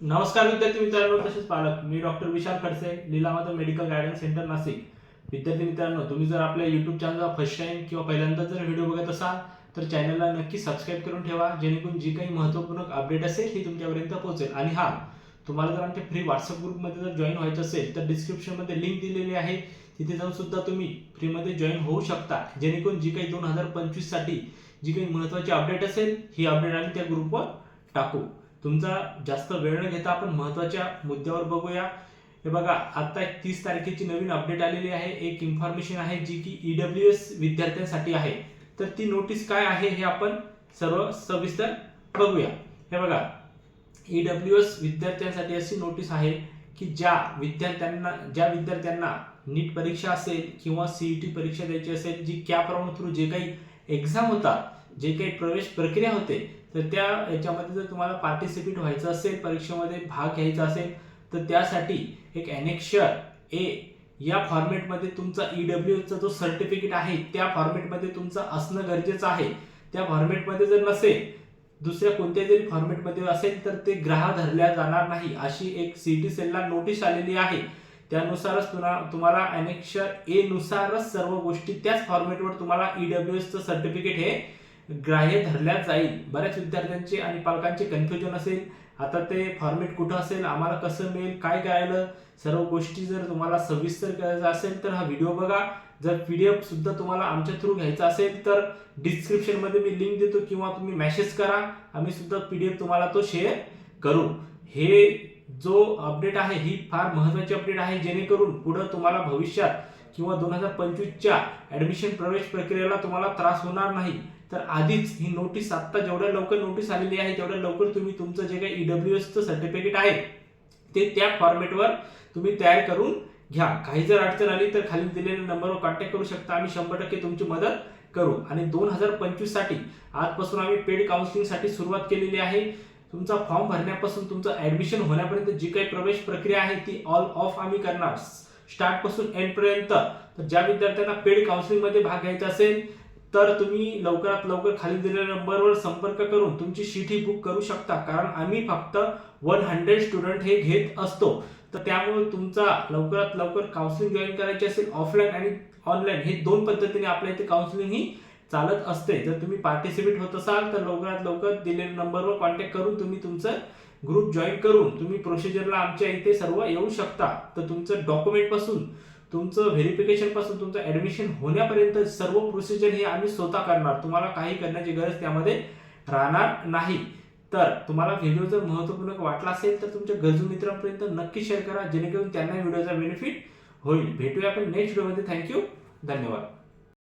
नमस्कार विद्यार्थी मित्रांनो तसेच पालक. मी doctor Vishal Khadse Leelamata medical guidance centre Nashik. विद्यार्थी मित्रांनो तुम्ही जर आपल्या युट्यूब चॅनलला फर्स्ट टाइम किंवा पहिल्यांदा जर व्हिडिओ बघत असाल तर चॅनलला नक्की सबस्क्राईब करून ठेवा जेणेकरून जी काही महत्त्वपूर्ण अपडेट असेल ती तुमच्यापर्यंत पोहोचेल. आणि हा तुम्हाला जर आमच्या फ्री व्हॉट्सअप ग्रुपमध्ये जर जॉईन व्हायचं असेल तर डिस्क्रिप्शनमध्ये लिंक दिलेली आहे. तिथे जाऊन सुद्धा तुम्ही फ्रीमध्ये जॉईन होऊ शकता. जेणेकरून जी काही दोन हजार पंचवीससाठी जी काही महत्त्वाची अपडेट असेल ही अपडेट आम्ही त्या ग्रुपवर टाकू. तुमचा जास्त वेळ न घेता आपण महत्त्वाच्या मुद्द्यावर बघूया. हे बघा आता एक तीस तारखेची नवीन अपडेट आलेली आहे. एक इन्फॉर्मेशन आहे जी की ईडब्ल्यू एस विद्यार्थ्यांसाठी आहे. तर ती नोटीस काय आहे हे आपण सर्व सविस्तर बघूया. हे बघा ईडब्ल्यू एस विद्यार्थ्यांसाठी अशी नोटीस आहे की ज्या विद्यार्थ्यांना ज्या विद्यार्थ्यांना नीट परीक्षा असेल किंवा सीईटी परीक्षा द्यायची असेल जी कॅप राऊंड थ्रू जे काही एक्झाम होतात जे काही प्रवेश प्रक्रिया होते तर त्या याच्यामध्ये जर तुम्हाला पार्टिसिपेट व्हायचं असेल परीक्षेमध्ये भाग घ्यायचा असेल तर त्यासाठी एक ॲनेक्शर ए या फॉर्मेटमध्ये तुमचा ई डब्ल्यूचा जो सर्टिफिकेट आहे त्या फॉर्मेटमध्ये तुमचं असणं गरजेचं आहे. त्या फॉर्मेटमध्ये जर नसेल दुसऱ्या कोणत्या जरी फॉर्मेटमध्ये असेल तर ते ग्राह धरल्या जाणार नाही अशी एक सीटी सेलला नोटीस आलेली आहे. त्यानुसारच तुला तुम्हाला अनेक्षर ए नुसारच सर्व गोष्टी त्याच फॉर्मेटवर तुम्हाला ईडब्ल्यूएसचं सर्टिफिकेट हे ग्राह्य धरल्या जाईल. बऱ्याच विद्यार्थ्यांचे आणि पालकांचे कन्फ्युजन असेल. आता ते फॉर्मेट कुठं असेल? आम्हाला कसं मिळेल? काय करायला सर्व गोष्टी जर तुम्हाला सविस्तर करायचं असेल तर हा व्हिडिओ बघा. जर पी डी सुद्धा तुम्हाला आमच्या थ्रू घ्यायचा असेल तर डिस्क्रिप्शनमध्ये मी लिंक देतो किंवा तुम्ही मेसेज करा. आम्ही सुद्धा एफ तुम्हाला तो शेअर करू. हे जो अपडेट आहे ही फार महत्वाची अपडेट आहे. जेणेकरून पुढं तुम्हाला भविष्यात किंवा दोन हजार पंचवीसच्या ॲडमिशन प्रवेश प्रक्रियेला तुम्हाला त्रास होणार नाही. तर आधीच ही नोटीस आता जेवढ्या लवकर नोटीस आलेली आहे तेवढ्या लवकर तुम्ही तुमचं जे काही ईडब्ल्यू एसचं सर्टिफिकेट आहे ते त्या फॉर्मेटवर तुम्ही तयार करून घ्या. काही जर अडचण आली तर खाली दिलेल्या नंबरवर कॉन्टॅक्ट करू शकता. आम्ही शंभर टक्के तुमची मदत करू. आणि दोन हजार पंचवीससाठी आजपासून आम्ही पेड काउन्सिलिंगसाठी सुरुवात केलेली आहे. तुमचा फॉर्म भरण्यापासून तुमचं ऍडमिशन होण्यापर्यंत जी काही प्रवेश प्रक्रिया आहे ती ऑल ऑफ आम्ही करणार. स्टार्टपासून एंडपर्यंत तर ज्या विद्यार्थ्यांना पेड काउन्सिलिंगमध्ये भाग घ्यायचा असेल तर तुम्ही लवकरात लवकर खाली दिलेल्या नंबरवर संपर्क करून तुमची शीट ही बुक करू शकता. कारण आम्ही फक्त वन हंड्रेड स्टुडंट हे घेत असतो. तर त्यामुळे तुमचा लवकरात लवकर काउन्सिलिंग जॉईन करायची असेल ऑफलाईन आणि ऑनलाईन हे दोन पद्धतीने आपल्या इथे काउन्सिलिंग ही चालत असते. जर तुम्ही पार्टिसिपेट होत असाल तर लवकरात लवकर दिलेल्या नंबरवर कॉन्टॅक्ट करून तुम्ही तुमचं ग्रुप जॉईन करून तुम्ही प्रोसिजरला आमच्या इथे सर्व येऊ शकता. तर तुमचं डॉक्युमेंटपासून तुमचं व्हेरिफिकेशनपासून तुमचं ऍडमिशन होण्यापर्यंत सर्व प्रोसिजर हे आम्ही स्वतः करणार. तुम्हाला काही करण्याची गरज त्यामध्ये राहणार नाही. तर तुम्हाला व्हिडिओ जर महत्त्वपूर्ण वाटला असेल तर तुमच्या गरजू मित्रांपर्यंत नक्की शेअर करा जेणेकरून त्यांना व्हिडिओचा बेनिफिट होईल. भेटूया आपण नेक्स्ट व्हिडिओमध्ये थँक्यू धन्यवाद.